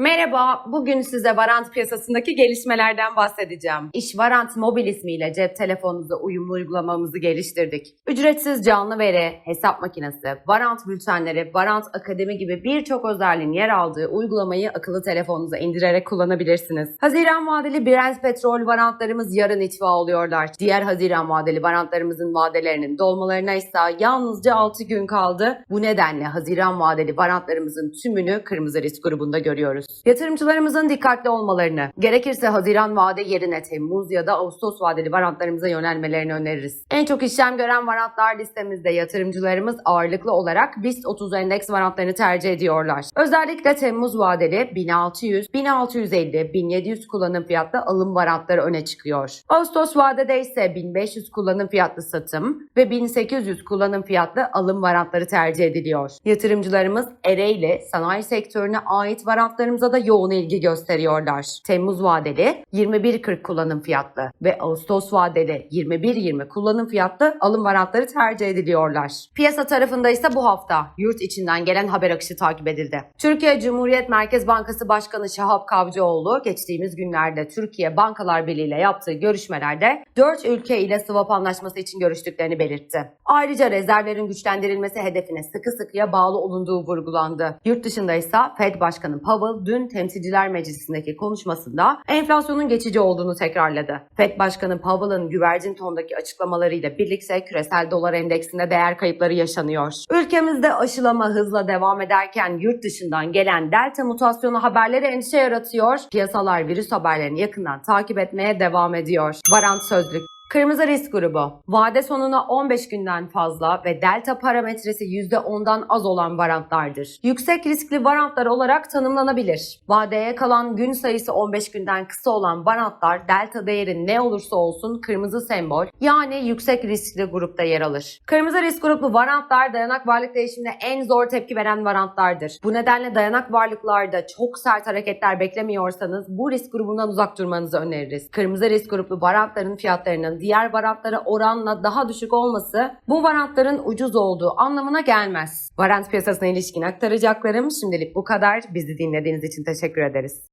Merhaba, bugün size Varant piyasasındaki gelişmelerden bahsedeceğim. İş Varant Mobil ismiyle cep telefonunuza uyumlu uygulamamızı geliştirdik. Ücretsiz canlı veri, hesap makinesi, Varant bültenleri, Varant Akademi gibi birçok özelliğin yer aldığı uygulamayı akıllı telefonunuza indirerek kullanabilirsiniz. Haziran vadeli Brent petrol varantlarımız yarın itfa oluyorlar. Diğer Haziran vadeli varantlarımızın vadelerinin dolmalarına ise yalnızca 6 gün kaldı. Bu nedenle Haziran vadeli varantlarımızın tümünü kırmızı risk grubunda görüyoruz. Yatırımcılarımızın dikkatli olmalarını, gerekirse Haziran vade yerine Temmuz ya da Ağustos vadeli varantlarımıza yönelmelerini öneririz. En çok işlem gören varantlar listemizde yatırımcılarımız ağırlıklı olarak BIST 30 endeks varantlarını tercih ediyorlar. Özellikle Temmuz vadeli 1600, 1650, 1700 kullanım fiyatlı alım varantları öne çıkıyor. Ağustos vadede ise 1500 kullanım fiyatlı satım ve 1800 kullanım fiyatlı alım varantları tercih ediliyor. Yatırımcılarımız Ereğli sanayi sektörüne ait varantlarımıza da yoğun ilgi gösteriyorlar. Temmuz vadeli 21.40 kullanım fiyatlı ve Ağustos vadeli 21.20 kullanım fiyatlı alım varantları tercih ediliyorlar. Piyasa tarafında ise bu hafta yurt içinden gelen haber akışı takip edildi. Türkiye Cumhuriyet Merkez Bankası Başkanı Şahap Kavcıoğlu geçtiğimiz günlerde Türkiye Bankalar Birliği ile yaptığı görüşmelerde 4 ülke ile swap anlaşması için görüştüklerini belirtti. Ayrıca rezervlerin güçlendirilmesi hedefine sıkı sıkıya bağlı olunduğu vurgulandı. Yurt dışında ise Fed Başkanı Powell dün Temsilciler Meclisi'ndeki konuşmasında enflasyonun geçici olduğunu tekrarladı. Fed Başkanı Powell'ın güvercin tondaki açıklamalarıyla birlikte küresel dolar endeksinde değer kayıpları yaşanıyor. Ülkemizde aşılama hızla devam ederken yurt dışından gelen delta mutasyonu haberleri endişe yaratıyor. Piyasalar virüs haberlerini yakından takip etmeye devam ediyor. Varant Sözlük Kırmızı risk grubu. Vade sonuna 15 günden fazla ve delta parametresi %10'dan az olan varantlardır. Yüksek riskli varantlar olarak tanımlanabilir. Vadeye kalan gün sayısı 15 günden kısa olan varantlar delta değeri ne olursa olsun kırmızı sembol yani yüksek riskli grupta yer alır. Kırmızı risk gruplu varantlar dayanak varlık değişimine en zor tepki veren varantlardır. Bu nedenle dayanak varlıklarda çok sert hareketler beklemiyorsanız bu risk grubundan uzak durmanızı öneririz. Kırmızı risk gruplu varantların fiyatlarının diğer varantlara oranla daha düşük olması bu varantların ucuz olduğu anlamına gelmez. Varant piyasasına ilişkin aktaracaklarım şimdilik bu kadar. Bizi dinlediğiniz için teşekkür ederiz.